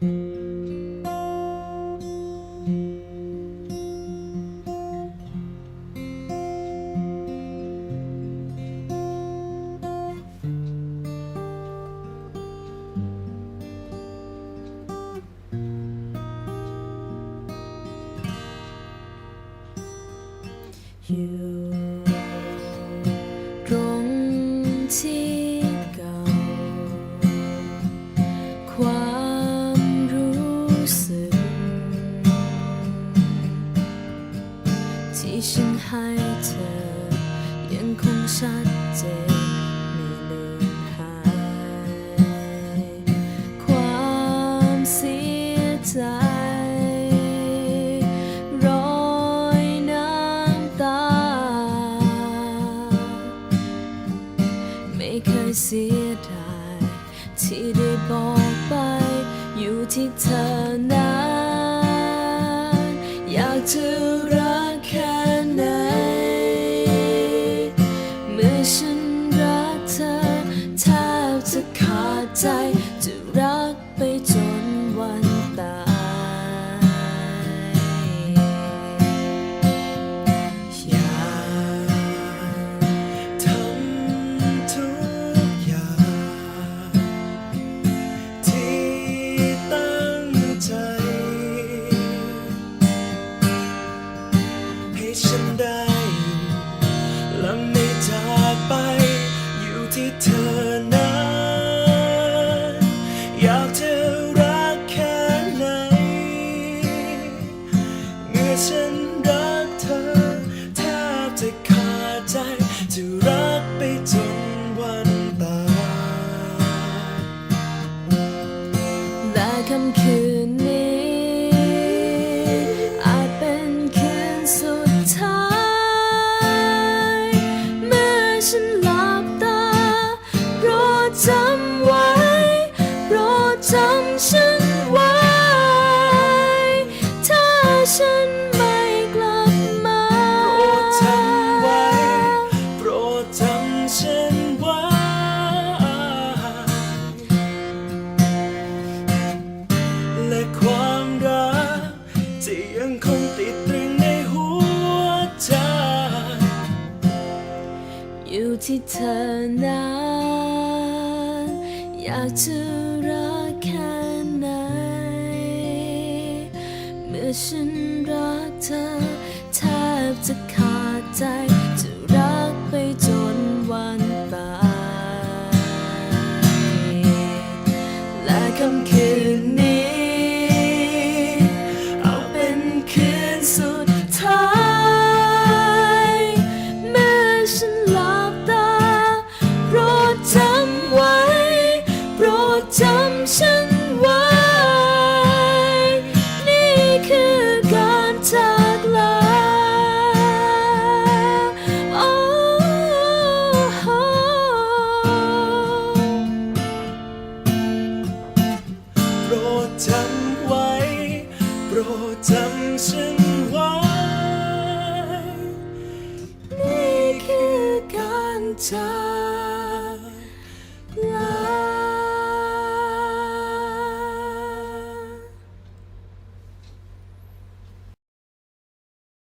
อยู่ตร ที่ฉันให้เธอ ยังคงชัดเจนไม่เลือนหาย ความเสียใจรอยน้ำตา ไม่เคยเสียดายที่ได้บอกไป อยู่ที่เธอนั้นอยากจะรัก ฉันได้อยู่และไม่จากไปอยู่ที่เธอนั้นอยากเธอรักแค่ไหนเมื่อฉัน ความรักที่ยังคงติดตรึงในหัวใจ อยู่ที่เธอนั้นอยากจะรักแค่ไหนเมื่อฉัน ดจำไว้ โปรดจำฉันไว้ นี่คือการจาก